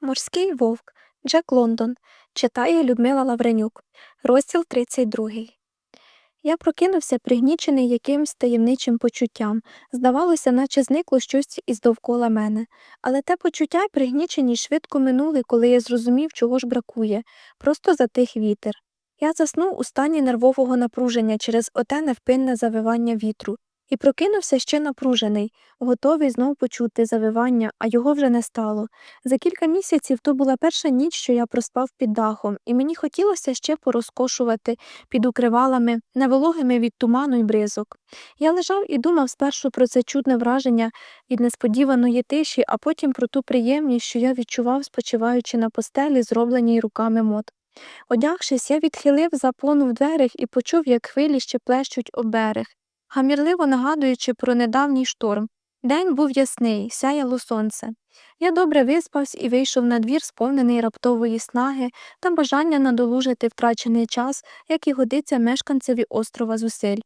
Морський вовк Джек Лондон читає Людмила Лавренюк. Розділ 32. Я прокинувся пригнічений якимсь таємничим почуттям. Здавалося, наче зникло щось із довкола мене. Але те почуття й пригнічені швидко минули, коли я зрозумів, чого ж бракує. Просто затих вітер. Я заснув у стані нервового напруження через оте невпинне завивання вітру. І прокинувся ще напружений, готовий знов почути завивання, а його вже не стало. За кілька місяців то була перша ніч, що я проспав під дахом, і мені хотілося ще порозкошувати під укривалами, невологими від туману й бризок. Я лежав і думав спершу про це чудне враження від несподіваної тиші, а потім про ту приємність, що я відчував, спочиваючи на постелі, зробленій руками мод. Одягшись, я відхилив заплону в дверях і почув, як хвилі ще плещуть об берег гамірливо нагадуючи про недавній шторм. День був ясний, сяяло сонце. Я добре виспався і вийшов на двір, сповнений раптової снаги та бажання надолужити втрачений час, як і годиться мешканцеві острова зусиль.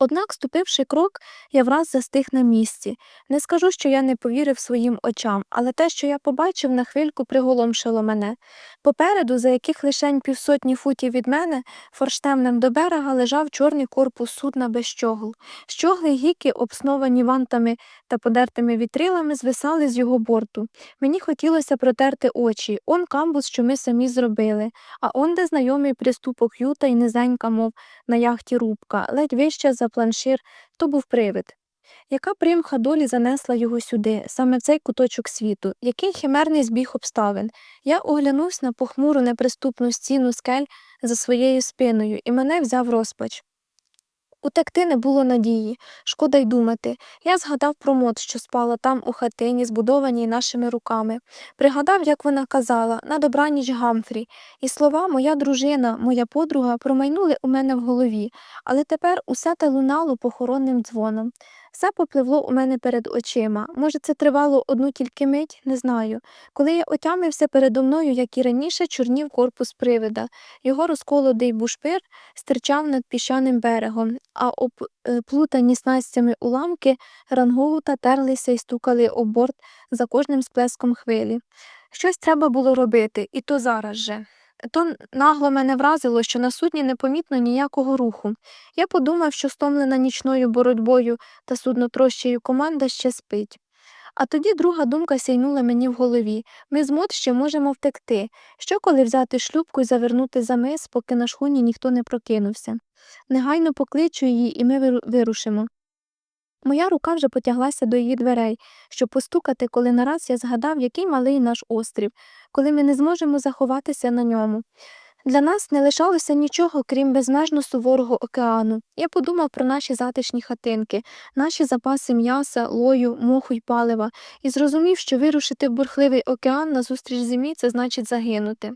Однак, ступивши крок, я враз застиг на місці. Не скажу, що я не повірив своїм очам, але те, що я побачив, на хвильку приголомшило мене. Попереду, за яких лишень півсотні футів від мене, форштемнем до берега лежав чорний корпус судна без щогл. Щогли гіки, обсновані вантами та подертими вітрилами, звисали з його борту. Мені хотілося протерти очі, он камбус, що ми самі зробили, а он де знайомий приступок юта й низенька, мов на яхті рубка, ледь вища за планшир, то був привид. Яка примха долі занесла його сюди, саме в цей куточок світу, який химерний збіг обставин. Я оглянувся на похмуру неприступну стіну скель за своєю спиною, і мене взяв розпач. Утекти не було надії, шкода й думати. Я згадав про мод, що спала там у хатині, збудованій нашими руками. Пригадав, як вона казала на добраніч Гамфрі, і слова моя дружина, моя подруга промайнули у мене в голові, але тепер усе те лунало похоронним дзвоном. Все попливло у мене перед очима. Може, це тривало одну тільки мить, не знаю. Коли я отямився передо мною, як і раніше, чорнів корпус привида. Його розколодий бушпир стирчав над піщаним берегом, а оплутані снастями уламки рангоута терлися і стукали об борт за кожним сплеском хвилі. Щось треба було робити, і то зараз же. То нагло мене вразило, що на судні непомітно ніякого руху. Я подумав, що стомлена нічною боротьбою та суднотрощею команда ще спить. А тоді друга думка сяйнула мені в голові ми з мод ще можемо втекти. Що коли взяти шлюбку і завернути за мис, поки на шхуні ніхто не прокинувся? Негайно покличу її, і ми вирушимо. Моя рука вже потяглася до її дверей, щоб постукати, коли нараз я згадав, який малий наш острів, коли ми не зможемо заховатися на ньому. Для нас не лишалося нічого, крім безмежно суворого океану. Я подумав про наші затишні хатинки, наші запаси м'яса, лою, моху й палива, і зрозумів, що вирушити в бурхливий океан назустріч зимі це значить загинути.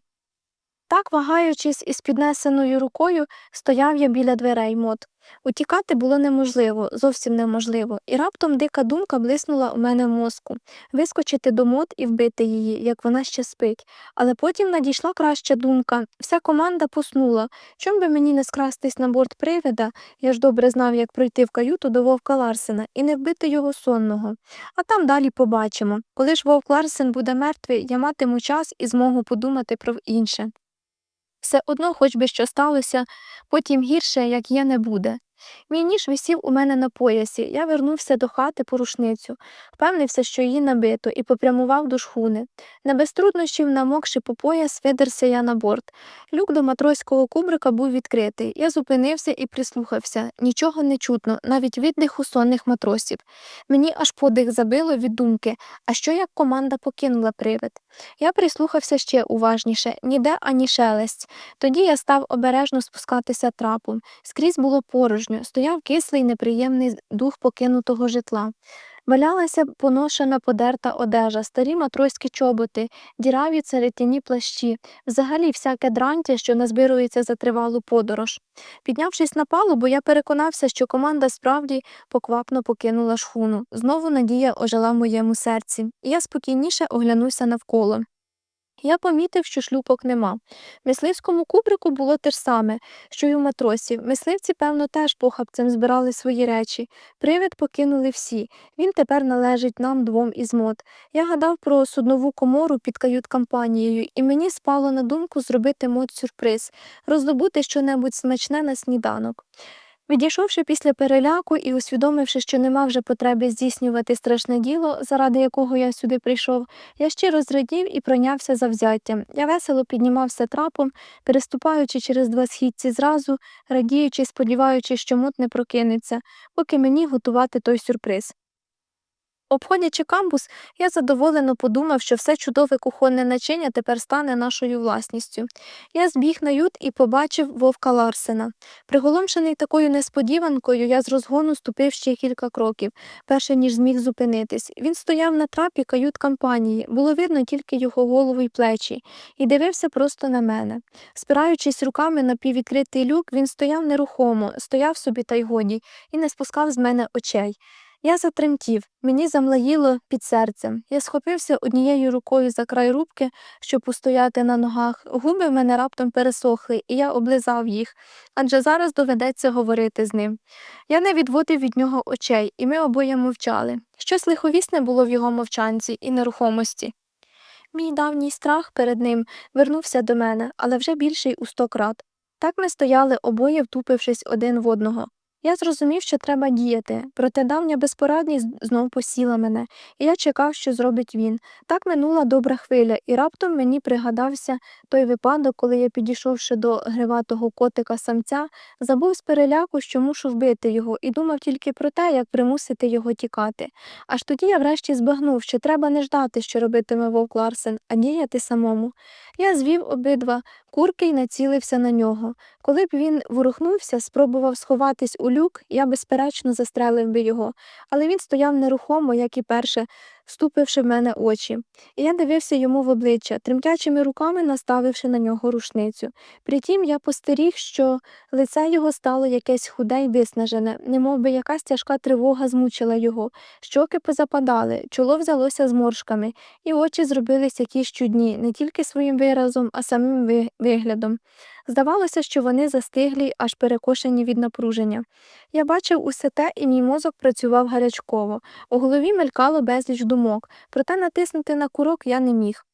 Так, вагаючись із піднесеною рукою, стояв я біля дверей мод. Утікати було неможливо, зовсім неможливо, і раптом дика думка блиснула у мене в мозку вискочити до мод і вбити її, як вона ще спить. Але потім надійшла краща думка. Вся команда поснула. Чом би мені не скрастись на борт привида, я ж добре знав, як пройти в каюту до Вовка Ларсена, і не вбити його сонного. А там далі побачимо. Коли ж Вовк Ларсен буде мертвий, я матиму час і змогу подумати про інше. Все одно, хоч би що сталося, потім гірше, як є, не буде. Мій ніж висів у мене на поясі. Я вернувся до хати по рушницю, впевнився, що її набито, і попрямував до шхуни. Не без труднощів, намокши по пояс, видерся я на борт. Люк до матроського кубрика був відкритий. Я зупинився і прислухався. Нічого не чутно, навіть віддиху сонних матросів. Мені аж подих забило від думки, а що як команда покинула привид? Я прислухався ще уважніше, ніде ані шелесть. Тоді я став обережно спускатися трапом. Скрізь було порожньо, стояв кислий неприємний дух покинутого житла. Валялася поношена подерта одежа, старі матроські чоботи, діраві церетяні плащі, взагалі всяке дрантя, що назбирується за тривалу подорож. Піднявшись на палубу, я переконався, що команда справді поквапно покинула шхуну. Знову надія ожила в моєму серці, і я спокійніше оглянувся навколо. Я помітив, що шлюпок нема. Мисливському кубрику було те ж саме, що й у матросів. Мисливці, певно, теж похапцем збирали свої речі. Привид покинули всі. Він тепер належить нам двом із мод. Я гадав про суднову комору під кают-кампанією, і мені спало на думку зробити мод сюрприз, роздобути щонебудь смачне на сніданок. Відійшовши після переляку і усвідомивши, що нема вже потреби здійснювати страшне діло, заради якого я сюди прийшов, я щиро зрадів і пройнявся завзяттям. Я весело піднімався трапом, переступаючи через два східці зразу, радіючи, сподіваючись, що мут не прокинеться, поки мені готувати той сюрприз. Обходячи камбус, я задоволено подумав, що все чудове кухонне начиння тепер стане нашою власністю. Я збіг на ют і побачив вовка Ларсена. Приголомшений такою несподіванкою, я з розгону ступив ще кілька кроків, перше ніж зміг зупинитись. Він стояв на трапі кают компанії, було видно тільки його голову й плечі, і дивився просто на мене. Спираючись руками на піввідкритий люк, він стояв нерухомо, стояв собі та й годі, і не спускав з мене очей. Я затремтів, мені замлаїло під серцем. Я схопився однією рукою за край рубки, щоб устояти на ногах. Губи в мене раптом пересохли, і я облизав їх, адже зараз доведеться говорити з ним. Я не відводив від нього очей, і ми обоє мовчали. Щось лиховісне було в його мовчанці і нерухомості. Мій давній страх перед ним вернувся до мене, але вже більший у сто крат. Так ми стояли обоє, втупившись один в одного. Я зрозумів, що треба діяти, проте давня безпорадність знов посіла мене, і я чекав, що зробить він. Так минула добра хвиля, і раптом мені пригадався той випадок, коли я, підійшовши до гриватого котика самця, забув з переляку, що мушу вбити його, і думав тільки про те, як примусити його тікати. Аж тоді я врешті збагнув, що треба не ждати, що робитиме вовк Ларсен, а діяти самому. Я звів обидва курки й націлився на нього. Коли б він ворухнувся, спробував сховатись у люк, я, безперечно, застрелив би його, але він стояв нерухомо, як і перше, вступивши в мене очі. І я дивився йому в обличчя, тремтячими руками наставивши на нього рушницю. Притім я постеріг, що лице його стало якесь худе й виснажене, немов би якась тяжка тривога змучила його, щоки позападали, чоло взялося зморшками, і очі зробились якісь чудні, не тільки своїм виразом, а самим виглядом. Здавалося, що вони застиглі, аж перекошені від напруження. Я бачив усе те, і мій мозок працював гарячково. У голові мелькало безліч думок, проте натиснути на курок я не міг.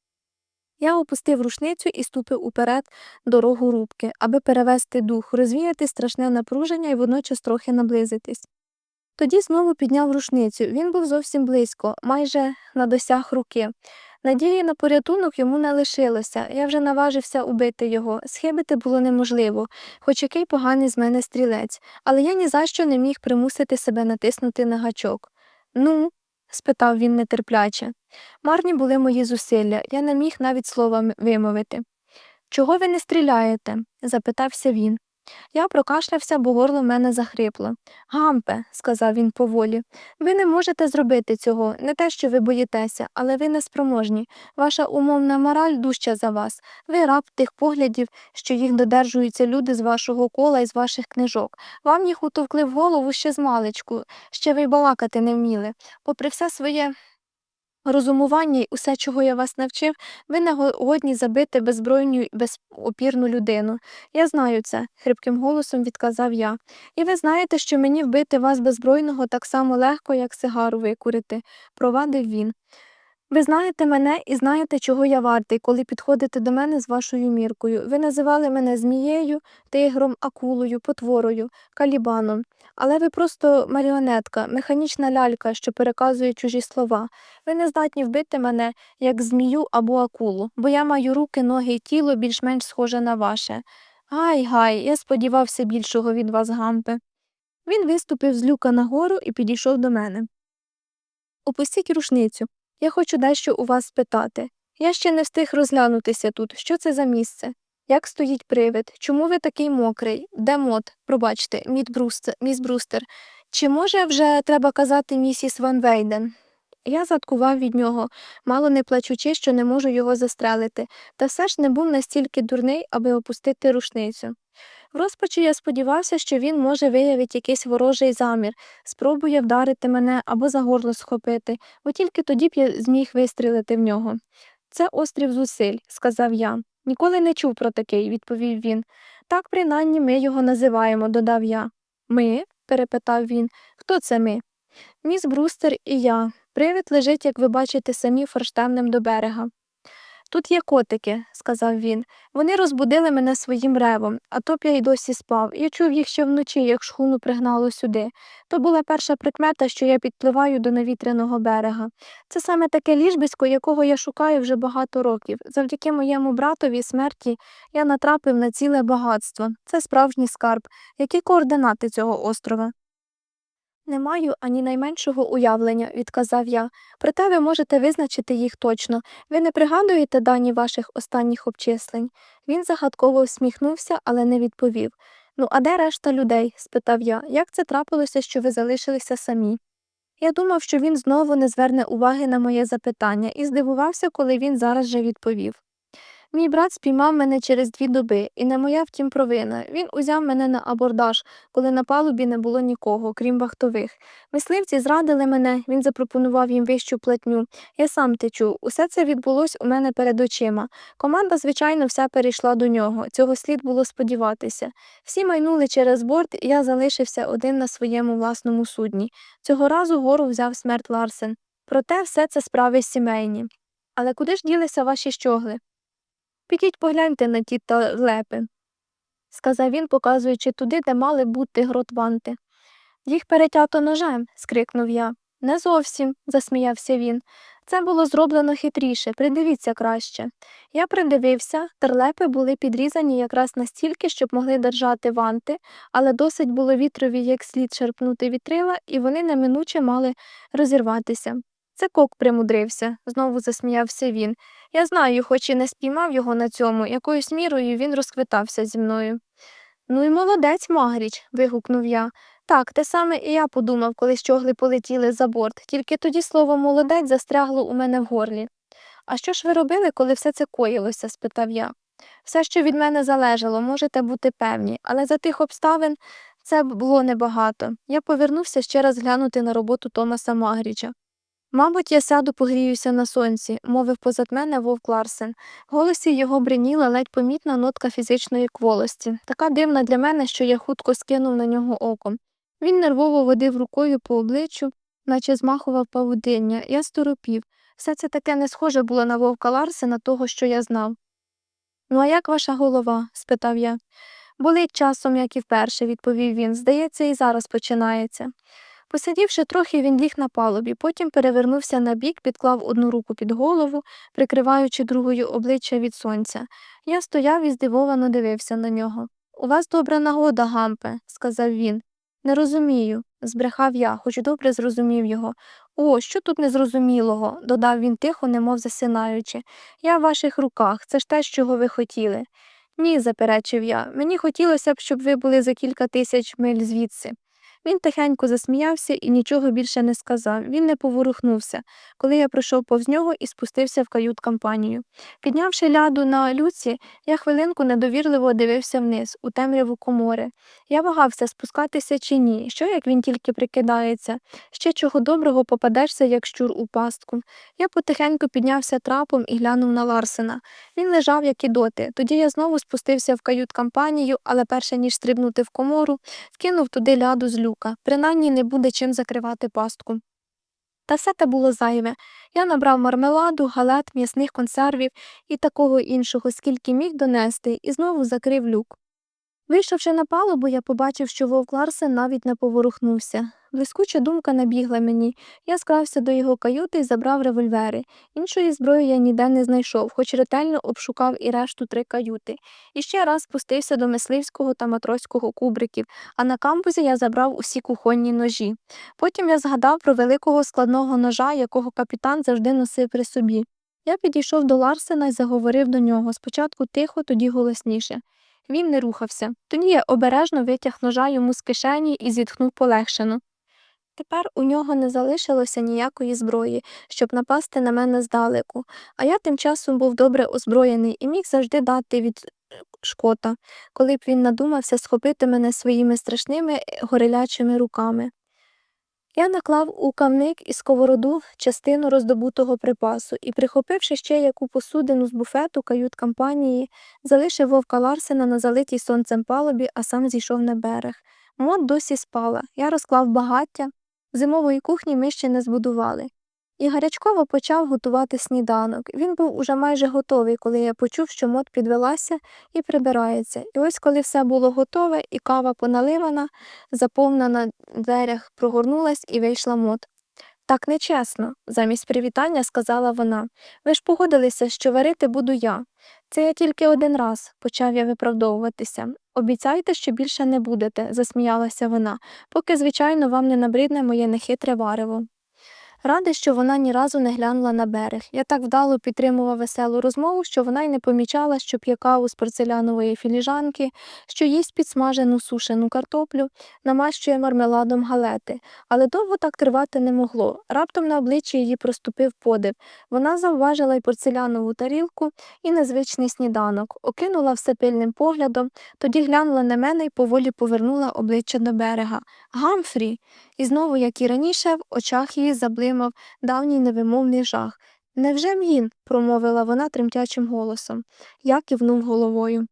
Я опустив рушницю і ступив уперед дорогу рубки, аби перевести дух, розвіяти страшне напруження і водночас трохи наблизитись. Тоді знову підняв рушницю. Він був зовсім близько, майже на досяг руки. Надії на порятунок йому не лишилося. Я вже наважився убити його. Схибити було неможливо, хоч який поганий з мене стрілець, але я ні за що не міг примусити себе натиснути на гачок. Ну? спитав він нетерпляче. Марні були мої зусилля, я не міг навіть слова вимовити. Чого ви не стріляєте? запитався він. Я прокашлявся, бо горло в мене захрипло. Гампе, сказав він поволі, ви не можете зробити цього, не те, що ви боїтеся, але ви неспроможні. Ваша умовна мораль дужча за вас. Ви раб тих поглядів, що їх додержуються люди з вашого кола і з ваших книжок. Вам їх утовкли в голову ще з маличку, ще ви балакати не вміли. Попри все своє розумування й усе, чого я вас навчив, ви не годні забити беззбройну і безопірну людину. Я знаю це, хрипким голосом відказав я. І ви знаєте, що мені вбити вас беззбройного так само легко, як сигару викурити, провадив він. Ви знаєте мене і знаєте, чого я вартий, коли підходите до мене з вашою міркою. Ви називали мене змією, тигром, акулою, потворою, калібаном. Але ви просто маріонетка, механічна лялька, що переказує чужі слова. Ви не здатні вбити мене, як змію або акулу, бо я маю руки, ноги й тіло більш-менш схоже на ваше. Гай, гай, я сподівався більшого від вас, Гампе. Він виступив з люка нагору і підійшов до мене. Опустіть рушницю. Я хочу дещо у вас спитати. Я ще не встиг розглянутися тут. Що це за місце? Як стоїть привид? Чому ви такий мокрий? Де мод? Пробачте, міс Брустер. Чи може вже треба казати місіс Ван Вейден? Я заткував від нього, мало не плачучи, що не можу його застрелити, та все ж не був настільки дурний, аби опустити рушницю. В розпачі я сподівався, що він може виявити якийсь ворожий замір, спробує вдарити мене або за горло схопити, бо тільки тоді б я зміг вистрілити в нього. Це острів зусиль, сказав я. Ніколи не чув про такий, відповів він. Так, принаймні, ми його називаємо, додав я. Ми? перепитав він. Хто це ми? Міс Брустер і я. Привид лежить, як ви бачите, самі форштемнем до берега. Тут є котики, сказав він. Вони розбудили мене своїм ревом, а то б я й досі спав. Я чув їх ще вночі, як шхуну пригнало сюди. То була перша прикмета, що я підпливаю до невітряного берега. Це саме таке ліжбисько, якого я шукаю вже багато років. Завдяки моєму братові смерті я натрапив на ціле багатство. Це справжній скарб. Які координати цього острова? Не маю ані найменшого уявлення, відказав я. Проте ви можете визначити їх точно. Ви не пригадуєте дані ваших останніх обчислень? Він загадково всміхнувся, але не відповів. Ну, а де решта людей? спитав я. Як це трапилося, що ви залишилися самі? Я думав, що він знову не зверне уваги на моє запитання і здивувався, коли він зараз же відповів. Мій брат спіймав мене через дві доби, і не моя втім провина. Він узяв мене на абордаж, коли на палубі не було нікого, крім вахтових. Мисливці зрадили мене, він запропонував їм вищу платню. Я сам течу. Усе це відбулось у мене перед очима. Команда, звичайно, вся перейшла до нього. Цього слід було сподіватися. Всі майнули через борт, і я залишився один на своєму власному судні. Цього разу гору взяв смерть Ларсен. Проте все це справи сімейні. Але куди ж ділися ваші щогли? Підіть погляньте на ті талепи, сказав він, показуючи туди, де мали бути гротванти. Їх перетято ножем, скрикнув я. Не зовсім, засміявся він. Це було зроблено хитріше, придивіться краще. Я придивився, терлепи були підрізані якраз настільки, щоб могли держати ванти, але досить було вітрові як слід черпнути вітрила, і вони неминуче мали розірватися. Це кок примудрився, знову засміявся він. Я знаю, хоч і не спіймав його на цьому, якоюсь мірою він розквитався зі мною. Ну і молодець, Магріч. вигукнув я. Так, те саме і я подумав, коли щогли полетіли за борт, тільки тоді слово молодець застрягло у мене в горлі. А що ж ви робили, коли все це коїлося? спитав я. Все, що від мене залежало, можете бути певні, але за тих обставин це було небагато. Я повернувся ще раз глянути на роботу Томаса Магріча. Мабуть, я сяду погріюся на сонці, мовив позад мене вовк Ларсен. В голосі його бриніла ледь помітна нотка фізичної кволості, така дивна для мене, що я хутко скинув на нього оком. Він нервово водив рукою по обличчю, наче змахував павутиння. Я сторопів. Все це таке не схоже було на вовка Ларсена, того, що я знав. Ну, а як ваша голова? спитав я. Болить часом, як і вперше, відповів він. Здається, і зараз починається. Посидівши трохи, він ліг на палубі, потім перевернувся на бік, підклав одну руку під голову, прикриваючи другою обличчя від сонця. Я стояв і здивовано дивився на нього. У вас добра нагода, гампе, сказав він. Не розумію, збрехав я, хоч добре зрозумів його. О, що тут незрозумілого, додав він тихо, немов засинаючи. Я в ваших руках, це ж те, чого ви хотіли. Ні, заперечив я. Мені хотілося б, щоб ви були за кілька тисяч миль звідси. Він тихенько засміявся і нічого більше не сказав. Він не поворухнувся, коли я пройшов повз нього і спустився в кают компанію. Піднявши ляду на люці, я хвилинку недовірливо дивився вниз, у темряву комори. Я вагався, спускатися чи ні, що як він тільки прикидається, ще чого доброго попадешся, як щур у пастку. Я потихеньку піднявся трапом і глянув на Ларсена. Він лежав, як і доти. Тоді я знову спустився в кают компанію, але перше ніж стрибнути в комору, вкинув туди ляду з люка. Принаймні не буде чим закривати пастку. Та все те було зайве. Я набрав мармеладу, галет, м'ясних консервів і такого іншого, скільки міг донести, і знову закрив люк. Вийшовши на палубу, я побачив, що вовк Ларсен навіть не поворухнувся. Блискуча думка набігла мені. Я скрався до його каюти і забрав револьвери. Іншої зброї я ніде не знайшов, хоч ретельно обшукав і решту три каюти. І ще раз спустився до мисливського та матроського кубриків, а на камбузі я забрав усі кухонні ножі. Потім я згадав про великого складного ножа, якого капітан завжди носив при собі. Я підійшов до Ларсена і заговорив до нього спочатку тихо, тоді голосніше. Він не рухався. Тоді я обережно витяг ножа йому з кишені і зітхнув полегшено. Тепер у нього не залишилося ніякої зброї, щоб напасти на мене здалеку, а я тим часом був добре озброєний і міг завжди дати від е, шкота, коли б він надумався схопити мене своїми страшними е, горелячими руками. Я наклав у кавник і сковороду частину роздобутого припасу і, прихопивши ще яку посудину з буфету кают-компанії, залишив вовка Ларсена на залитій сонцем палубі, а сам зійшов на берег. Мот досі спала. Я розклав багаття. Зимової кухні ми ще не збудували. І гарячково почав готувати сніданок. Він був уже майже готовий, коли я почув, що мот підвелася і прибирається. І ось коли все було готове, і кава поналивана, заповнена на дверях, прогорнулась і вийшла мот. Так нечесно, замість привітання сказала вона. Ви ж погодилися, що варити буду я. Це я тільки один раз, почав я виправдовуватися. Обіцяйте, що більше не будете, засміялася вона, поки, звичайно, вам не набридне моє нехитре варево. Радий, що вона ні разу не глянула на берег. Я так вдало підтримував веселу розмову, що вона й не помічала, що п'є каву з порцелянової філіжанки, що їсть підсмажену сушену картоплю, намащує мармеладом галети. Але довго так тривати не могло. Раптом на обличчі її проступив подив. Вона завважила й порцелянову тарілку, і незвичний сніданок, окинула все пильним поглядом, тоді глянула на мене і поволі повернула обличчя до берега. Гамфрі. І знову, як і раніше, в очах її заблимав давній невимовний жах. Невже він? промовила вона тремтячим голосом. Я кивнув головою.